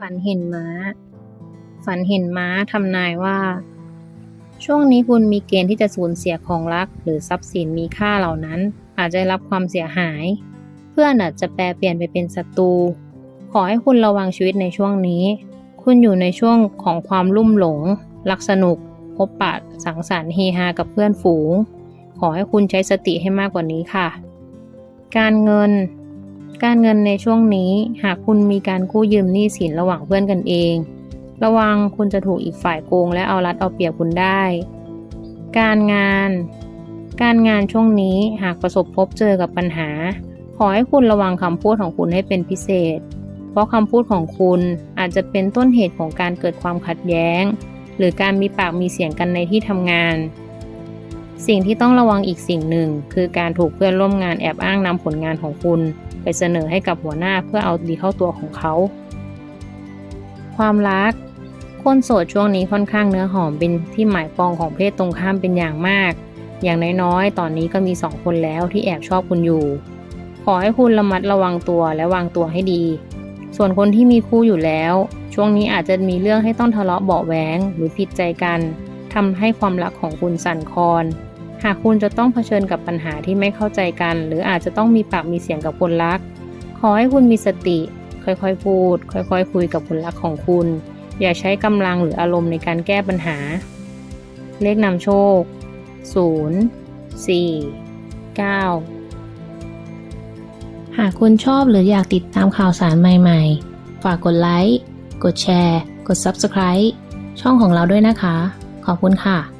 ฝันเห็นม้า ฝันเห็นม้าทำนายว่า ช่วงนี้คุณมีเกณฑ์ที่จะสูญเสียของรัก หรือทรัพย์สินมีค่าเหล่านั้น อาจจะรับความเสียหาย เพื่อนอาจจะแปลเปลี่ยนไปเป็นศัตรู ขอให้คุณระวังชีวิตในช่วงนี้ คุณอยู่ในช่วงของความลุ่มหลง รักสนุก พบปะสังสรรค์เฮฮากับเพื่อนฝูง ขอให้คุณใช้สติให้มากกว่านี้ค่ะ การเงิน การเงินในช่วงนี้หากคุณมีการกู้ยืมหนี้สินระหว่างเพื่อนกันเอง ระวังคุณจะถูกอีกฝ่ายโกงและเอารัดเอาเปรียบคุณได้ การงาน การงานช่วงนี้หากประสบพบเจอกับปัญหา ขอให้คุณระวังคำพูดของคุณให้เป็นพิเศษ เพราะคำพูดของคุณอาจจะเป็นต้นเหตุของการเกิดความขัดแย้ง หรือการมีปากมีเสียงกันในที่ทำงาน สิ่งที่ต้องระวังอีกสิ่งหนึ่ง คือการถูกเพื่อนร่วมงานแอบอ้างนำผลงานของคุณ ไปเสนอให้กับหัวหน้าเพื่อเอาดีเข้าตัวของเขา ความรัก คนโสดช่วงนี้ค่อนข้างเนื้อหอมเป็นที่หมายปองของเพศตรงข้ามเป็นอย่างมาก อย่างน้อยๆ ตอนนี้ก็มีสองคนแล้วที่แอบชอบคุณอยู่ ขอให้คุณระมัดระวังตัวและวางตัวให้ดี ส่วนคนที่มีคู่อยู่แล้ว ช่วงนี้อาจจะมีเรื่องให้ต้องทะเลาะเบาแหวงหรือผิดใจกันทำให้ความรักของคุณสั่นคลอน หากคุณจะต้องเผชิญกับปัญหาที่ไม่เข้าใจกัน หรืออาจจะต้องมีปากมีเสียงกับคนรัก ขอให้คุณมีสติ ค่อยๆ พูด ค่อยๆ คุยกับคนรักของคุณ อย่าใช้กำลังหรืออารมณ์ในการแก้ปัญหา เลขนำโชค 0 4 9 หากคุณชอบหรืออยากติดตามข่าวสารใหม่ๆ ฝากกดไลค์ กดแชร์ กด Subscribe ช่องของเราด้วยนะคะ ขอบคุณค่ะ